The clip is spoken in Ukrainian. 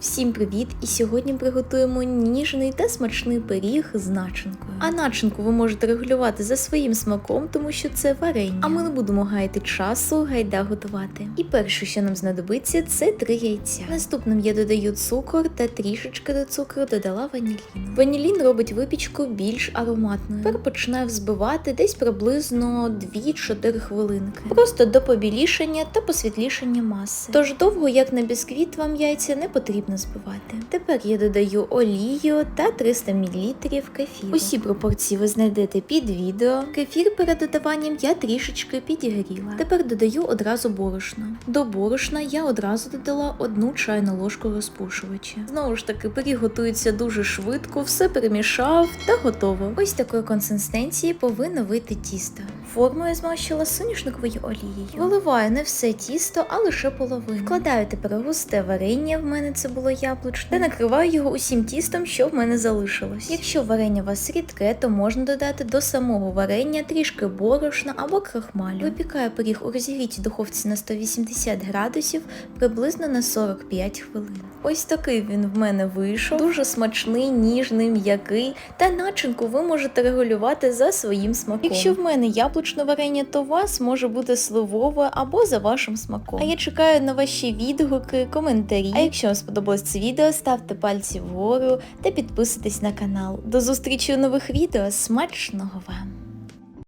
Всім привіт! І сьогодні приготуємо ніжний та смачний пиріг з начинкою. А начинку ви можете регулювати за своїм смаком, тому що це варення. А ми не будемо гаяти часу, гайда готувати. І перше, що нам знадобиться, це три яйця. Наступним я додаю цукор та трішечки до цукру додала ванілін. Ванілін робить випічку більш ароматною. Тепер починаю взбивати десь приблизно 2-4 хвилинки. Просто до побілішання та посвітлішання маси. Тож довго, як на бісквіт, вам яйця не потрібно збивати. Тепер я додаю олію та 300 мл кефіру. Усі пропорції ви знайдете під відео. Кефір перед додаванням я трішечки підігріла. Тепер додаю одразу борошно. До борошна я одразу додала одну чайну ложку розпушувача. Знову ж таки, пиріг готується дуже швидко, все перемішав та готово. Ось такої консистенції повинно вийти тісто. Форму я змащила соняшниковою олією. Виливаю не все тісто, а лише половину. Вкладаю тепер густе варення, в мене це було яблучне, та накриваю його усім тістом, що в мене залишилось. Якщо варення у вас рідке, то можна додати до самого варення трішки борошна або крахмалю. Випікаю пиріг у розігрітій духовці на 180 градусів приблизно на 45 хвилин. Ось такий він в мене вийшов. Дуже смачний, ніжний, м'який. Та начинку ви можете регулювати за своїм смаком. Якщо в мене яблучне варення, то вас може бути сливове або за вашим смаком. А я чекаю на ваші відгуки, коментарі. А якщо вам сподобалось це відео, ставте пальці вгору та підписуйтесь на канал. До зустрічі у нових відео. Смачного вам!